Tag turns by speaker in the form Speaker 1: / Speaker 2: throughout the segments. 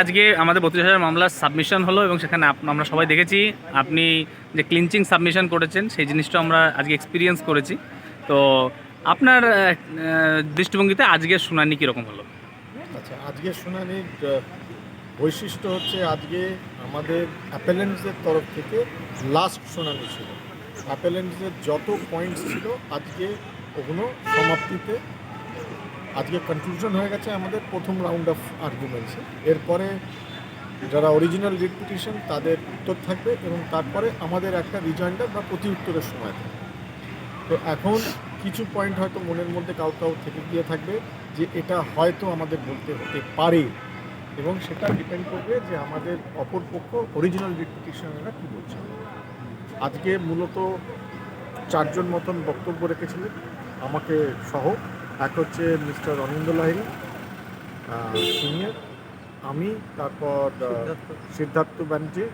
Speaker 1: আজকে আমাদের বত্রিশ হাজার মামলার সাবমিশন হলো এবং সেখানে আমরা সবাই দেখেছি। আপনি যে ক্লিনচিং সাবমিশন করেছেন, সেই জিনিসটা আমরা আজকে এক্সপিরিয়েন্স করেছি। তো আপনার দৃষ্টিভঙ্গিতে আজকের শুনানি কীরকম হলো?
Speaker 2: আচ্ছা আজকে শুনানির বৈশিষ্ট্য হচ্ছে আজকে আমাদের অ্যাপেলেন্টসের তরফ থেকে লাস্ট শুনানি ছিল। অ্যাপেলেন্টসের যত পয়েন্টস ছিল, আজকে ওগুলো সমাপ্তিতে আজকে কনক্লুশন হয়ে গেছে আমাদের প্রথম রাউন্ড অফ আর্গুমেন্টসে এরপরে যারা অরিজিনাল রিট পিটিশন তাদের উত্তর থাকবে এবং তারপরে আমাদের একটা রিজয়েন্ডার বা প্রতি উত্তরের সময় থাকবে। তো এখন কিছু পয়েন্ট হয়তো মনের মধ্যে কাউ কাউ থেকে গিয়ে থাকবে যে এটা হয়তো আমাদের বলতে হতে পারে এবং সেটা ডিপেন্ড করবে যে আমাদের অপরপক্ষ অরিজিনাল রিট কী বলছে। আজকে মূলত চারজন মতন বক্তব্য রেখেছিলেন, আমাকে সহ এক হচ্ছে মিস্টার অনিন্দ লাহিরি সিনিয়র। আমি তারপর সিদ্ধার্থ। ব্যানার্জি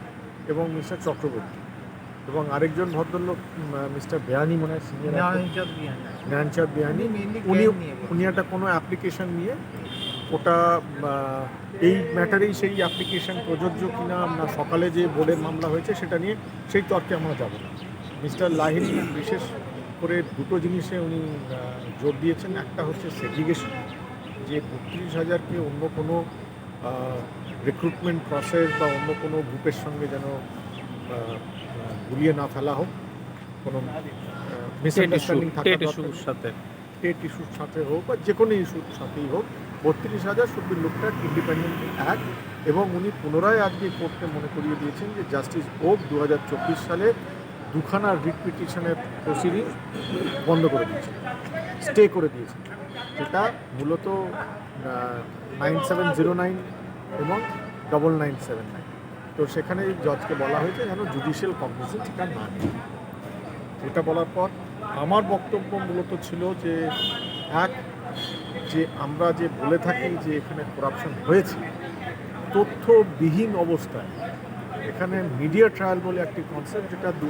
Speaker 2: এবং মিস্টার চক্রবর্তী। এবং আরেকজন ভদ্রলোক মিস্টার বেয়ানি মনে হয় সিনিয়র জ্ঞানচাঁদ বিহানি উনি উনি একটা কোনো অ্যাপ্লিকেশন নিয়ে ওটা এই ম্যাটারেই সেই অ্যাপ্লিকেশন প্রযোজ্য কিনা না সকালে যে বোর্ডের মামলা হয়েছে সেটা নিয়ে সেই তর্কে আমরা যাব না। মিস্টার লাহিরি বিশেষ করে দুটো জিনিসে উনি জোর দিয়েছেন। একটা হচ্ছে সেগ্রিগেশন যে বত্রিশ হাজারকে অন্য কোনো রিক্রুটমেন্ট প্রসেস বা অন্য কোনো গ্রুপের সঙ্গে যেন গুলিয়ে না ফেলা হোক। কোনো মিসআন্ডারস্ট্যান্ডিং থাকা
Speaker 1: টেট
Speaker 2: দরকার
Speaker 1: ইস্যুর সাথে।
Speaker 2: স্টেট ইস্যুর সাথে হোক বা যে কোনো ইস্যুর সাথেই হোক বত্রিশ হাজার should be looked at independent act এবং উনি পুনরায় আজকে কোর্টকে মনে করিয়ে দিয়েছেন যে জাস্টিস ওক দু হাজার চব্বিশ সালে দুখানা রিট পিটিশনের প্রসিডিং বন্ধ করে দিয়েছে। স্টে করে দিয়েছে। যেটা মূলত নাইন সেভেন জিরো নাইন এবং ডবল নাইন সেভেন নাইন তো সেখানে জজকে বলা হয়েছে যেন জুডিশিয়াল কগনিসেন্স এটা না নেয়। এটা বলার পর আমার বক্তব্য মূলত ছিল যে, এক, যে আমরা যে বলে থাকি যে এখানে করাপশন হয়েছে, তথ্যবিহীন অবস্থায় এখানে মিডিয়া ট্রায়াল বলে একটি কনসেপ্ট যেটা দু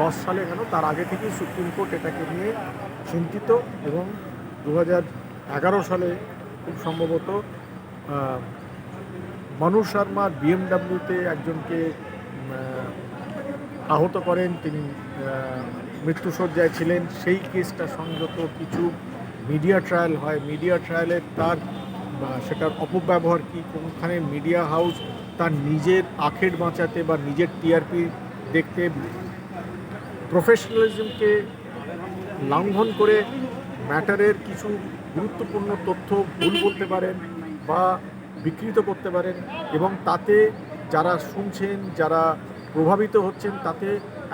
Speaker 2: দশ সালে কেন, তার আগে থেকেই সুপ্রিম কোর্ট এটাকে নিয়ে চিন্তিত এবং দু এগারো সালে খুব সম্ভবত মানু শর্মার বিএমডাব্লিউতে একজনকে আহত করেন। তিনি মৃত্যুসজ্জায় ছিলেন। সেই কেসটা সংযত কিছু মিডিয়া ট্রায়াল হয়। মিডিয়া ট্রায়ালে তার সেটার অপব্যবহার কী? কোনখানে মিডিয়া হাউস তার নিজের আখের বাঁচাতে বা নিজের টিআরপি দেখতে প্রফেশনালিজমকে লঙ্ঘন করে ম্যাটারের কিছু গুরুত্বপূর্ণ তথ্য ভুল বলতে পারেন বা বিকৃত করতে পারেন এবং তাতে যারা শুনছেন, যারা প্রভাবিত হচ্ছেন, তাতে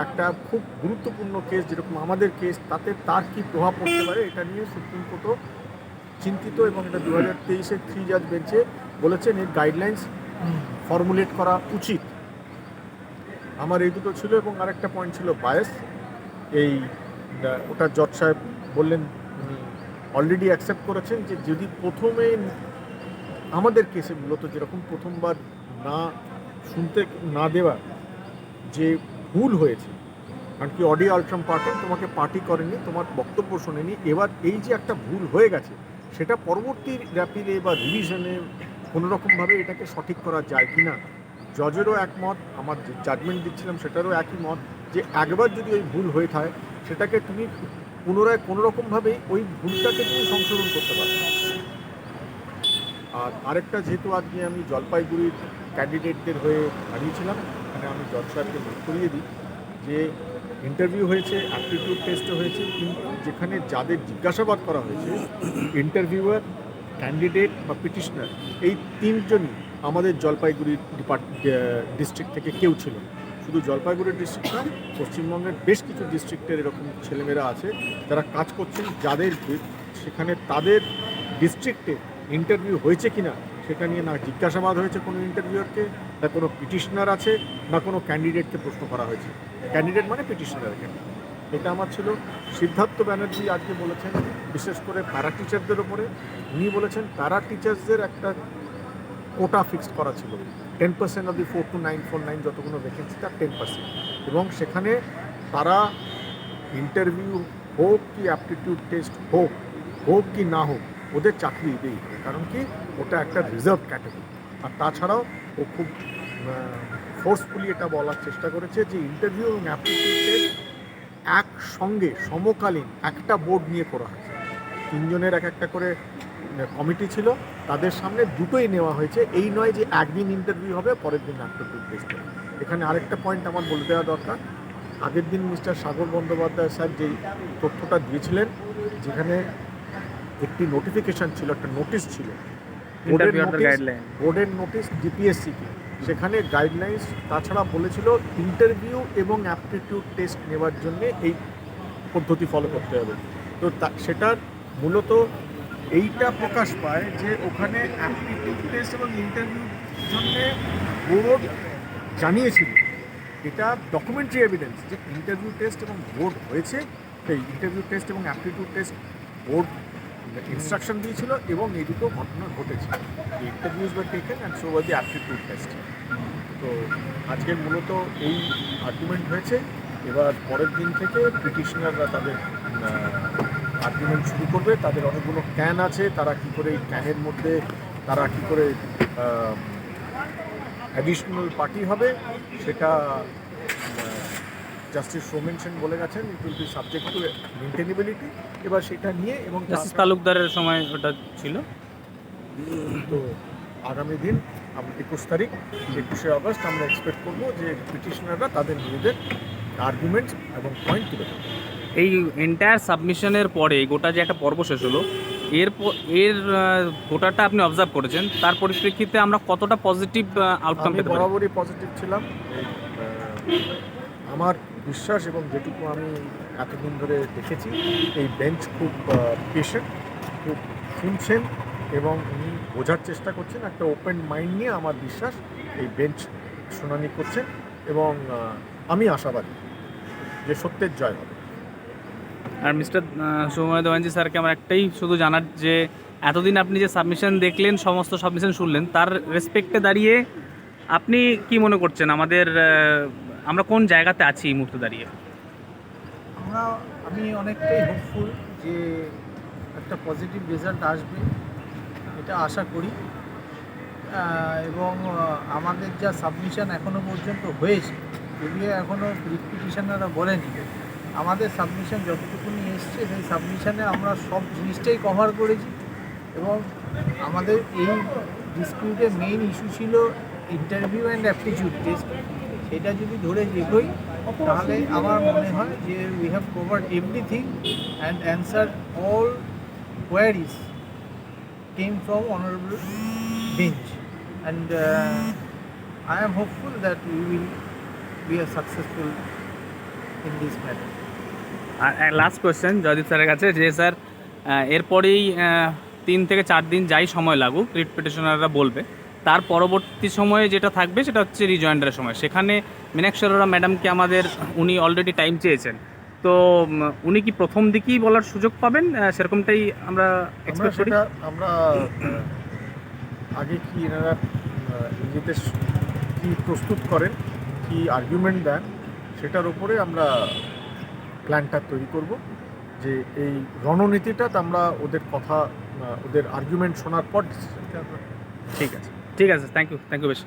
Speaker 2: একটা খুব গুরুত্বপূর্ণ কেস যেরকম আমাদের কেস তাতে তার কি প্রভাব পড়তে পারে? এটা নিয়ে সুপ্রিম কোর্টও চিন্তিত এবং এটা দু হাজার তেইশের থ্রি জাজ বেঞ্চে বলেছেন এর গাইডলাইন্স ফর্মুলেট করা উচিত। আমার এই দুটো ছিল এবং আরেকটা পয়েন্ট ছিল বায়াস এই ওটা জজ সাহেব বললেন, উনি অলরেডি অ্যাকসেপ্ট করেছেন যে যদি প্রথমে আমাদের কেসে মূলত যেরকম প্রথমবার না শুনতে, না দেওয়া যে ভুল হয়েছে, কারণ কি অডিও আলট্রাম পার্টি তোমাকে পার্টি করেনি, তোমার বক্তব্য শোনেনি, এবার এই যে একটা ভুল হয়ে গেছে সেটা পরবর্তী র্যাপিডে বা রিভিশনে কোনোরকমভাবে এটাকে সঠিক করা যায় কি না, জজেরও একমত আমার যে জাজমেন্ট দিচ্ছিলাম সেটারও একই মত, যে একবার যদি ওই ভুল হয়ে থাকে, সেটাকে তুমি পুনরায় কোনোরকমভাবেই ওই ভুলটাকে তুমি সংশোধন করতে পারো আর আরেকটা, যেহেতু আজকে আমি জলপাইগুড়ির ক্যান্ডিডেটদের হয়ে দাঁড়িয়েছিলাম এখানে আমি জজ সাহেবকে করিয়ে দিই যে ইন্টারভিউ হয়েছে অ্যাপটিটিউড টেস্টও হয়েছে, কিন্তু যেখানে যাদের জিজ্ঞাসাবাদ করা হয়েছে ইন্টারভিউয়ার ক্যান্ডিডেট বা পিটিশনার এই তিনজনই আমাদের জলপাইগুড়ি ডিপার্ট ডিস্ট্রিক্ট থেকে কেউ ছিল শুধু জলপাইগুড়ি ডিস্ট্রিক্ট না, পশ্চিমবঙ্গের বেশ কিছু ডিস্ট্রিক্টের এরকম ছেলেমেয়েরা আছে, যারা কাজ করছেন, যাদের সেখানে তাদের ডিস্ট্রিক্টে ইন্টারভিউ হয়েছে কিনা সেটা নিয়ে না জিজ্ঞাসাবাদ হয়েছে কোনো ইন্টারভিউয়ারকে না কোনো পিটিশনার আছে, না কোনো ক্যান্ডিডেটকে প্রশ্ন করা হয়েছে। ক্যান্ডিডেট মানে পিটিশনারকে এটা আমার ছিল। সিদ্ধার্থ ব্যানার্জি আজকে বলেছেন, বিশেষ করে প্যারা টিচারদের ওপরে, উনি বলেছেন প্যারা টিচার্সদের একটা কোটা ফিক্সড করা ছিল। Ten percent of the four two nine four nine যতগুলো ভ্যাকেন্সি তার টেন পার্সেন্ট এবং সেখানে তারা ইন্টারভিউ হোক কি অ্যাপটিটিউড টেস্ট হোক হোক কি না হোক ওদের চাকরি হবে, কারণ কি ওটা একটা রিজার্ভ ক্যাটাগরি আর তাছাড়াও ও খুব ফোর্সফুলি এটা বলার চেষ্টা করেছে যে ইন্টারভিউ এবং টেস্ট একসঙ্গে সমকালীন একটা বোর্ড নিয়ে করা হয়েছে। তিনজনের এক একটা করে কমিটি ছিল, তাদের সামনে দুটোই নেওয়া হয়েছে। এই নয় যে একদিন ইন্টারভিউ হবে, পরের দিন টেস্ট হবে এখানে আরেকটা পয়েন্ট আমার বলে দেওয়া দরকার। আগের দিন মিস্টার সাগর বন্দ্যোপাধ্যায় স্যার যেই তথ্যটা দিয়েছিলেন, যেখানে একটি নোটিফিকেশন ছিল একটা নোটিশ ছিল। বোর্ডের নোটিশ
Speaker 1: গাইডলাইন
Speaker 2: বোর্ডের নোটিশ জিপিএসসিকে সেখানে গাইডলাইন্স তাছাড়া বলেছিল ইন্টারভিউ এবং অ্যাপটিটিউড টেস্ট নেওয়ার জন্য এই পদ্ধতি ফলো করতে হবে। তো তা- সেটার মূলত এইটা প্রকাশ পায় যে ওখানে অ্যাপটিটিউড টেস্ট এবং ইন্টারভিউ জন্য বোর্ড জানিয়েছিল। এটা ডকুমেন্টারি এভিডেন্স যে ইন্টারভিউ টেস্ট এবং বোর্ড হয়েছে সেই ইন্টারভিউ টেস্ট এবং অ্যাপটিটিউড টেস্ট বোর্ড ইনস্ট্রাকশন দিয়েছিল এবং এই দুটো ঘটনা ঘটেছে। ইন্টারভিউজ বা taken and so were the aptitude test তো আজকের মূলত এই আর্গুমেন্ট হয়েছে। এবার পরের দিন থেকে পিটিশনাররা তাদের আর্গুমেন্ট শুরু করবে। তাদের অনেকগুলো ক্যান আছে। তারা কি করে এই ক্যানের মধ্যে, তারা কি করে অ্যাডিশনাল পার্টি হবে, সেটা জাস্টিস সোমেন সেন বলে গেছেন it will be subject to maintainability এবার সেটা নিয়ে এবং
Speaker 1: জাস্টিস তালুকদারের সময় ওটা ছিল?
Speaker 2: তো আগামী দিন আমরা একুশ তারিখ একুশে আগস্ট আমরা এক্সপেক্ট করব যে পিটিশনাররা তাদের নিজেদের আর্গুমেন্ট এবং পয়েন্ট তুলে
Speaker 1: এই এন্টায়ার সাবমিশনের পরে গোটা যে একটা পর্ব শেষ হলো এর এর গোটাটা আপনি অবজার্ভ করেছেন তার পরিপ্রেক্ষিতে আমরা কতটা পজিটিভ আউটকাম পেতে পারি?
Speaker 2: বরাবরই পজিটিভ ছিলাম। আমার বিশ্বাস এবং যেটুকু আমি এতদিন ধরে দেখেছি, এই বেঞ্চ খুব পেশেন্ট খুব শুনছেন এবং উনি বোঝার চেষ্টা করছেন, একটা ওপেন মাইন্ড নিয়ে আমার বিশ্বাস এই বেঞ্চ শুনানি করছেন এবং আমি আশাবাদী যে সত্যের জয় হবে।
Speaker 1: আর মিস্টার সৌময় দেওয়ানজি স্যারকে আমার একটাই শুধু জানার যে, এতদিন আপনি যে সাবমিশন দেখলেন, সমস্ত সাবমিশন শুনলেন, তার রেসপেক্টে দাঁড়িয়ে আপনি কি মনে করছেন? আমাদের আমরা কোন জায়গাতে আছি এই মুহূর্তে দাঁড়িয়ে?
Speaker 3: আমরা, আমি অনেকটাই হোপফুল যে একটা পজিটিভ রেজাল্ট আসবে, এটা আশা করি। এবং আমাদের যা সাবমিশন এখনও পর্যন্ত হয়েছে যদিও এখনও পিটিশনাররা বলেনি। আমাদের সাবমিশন যতটুকুনি এসছে, সেই সাবমিশনে আমরা সব জিনিসটাই কভার করেছি। এবং আমাদের এই ডিসপিউটের মেইন ইস্যু ছিল ইন্টারভিউ অ্যান্ড অ্যাপটিটিউড টেস্ট সেটা যদি ধরে এগোই তাহলে আমার মনে হয় যে we have covered everything and answer all queries came from honorable bench and uh, I am hopeful that we will be successful in this matter.
Speaker 1: আর লাস্ট কোয়েশ্চেন জয়দীপ স্যারের কাছে যে স্যার এরপরেই তিন থেকে চার দিন যাই সময় লাগুক রিট পিটিশনাররা বলবে তার পরবর্তী সময়ে যেটা থাকবে সেটা হচ্ছে রিজয়েন্ডারের সময়। সেখানে মীনাক্ষররা ম্যাডামকে আমাদের উনি অলরেডি টাইম চেয়েছেন। তো উনি কি প্রথম দিকেই বলার সুযোগ পাবেন? সেরকমটাই আমরা
Speaker 2: আমরা
Speaker 1: এক্সপেক্ট করি।
Speaker 2: সেটা আমরা আগে কি এনারা নিজেদের কি প্রস্তুত করেন কি আর্গুমেন্ট দেন সেটার উপরে আমরা প্ল্যানটা তৈরি করব যে এই রণনীতিটা আমরা ওদের কথা ওদের আর্গুমেন্ট শোনার পর
Speaker 1: ঠিক আছে। ঠিক আছে থ্যাংক ইউ থ্যাংক ইউ বেশি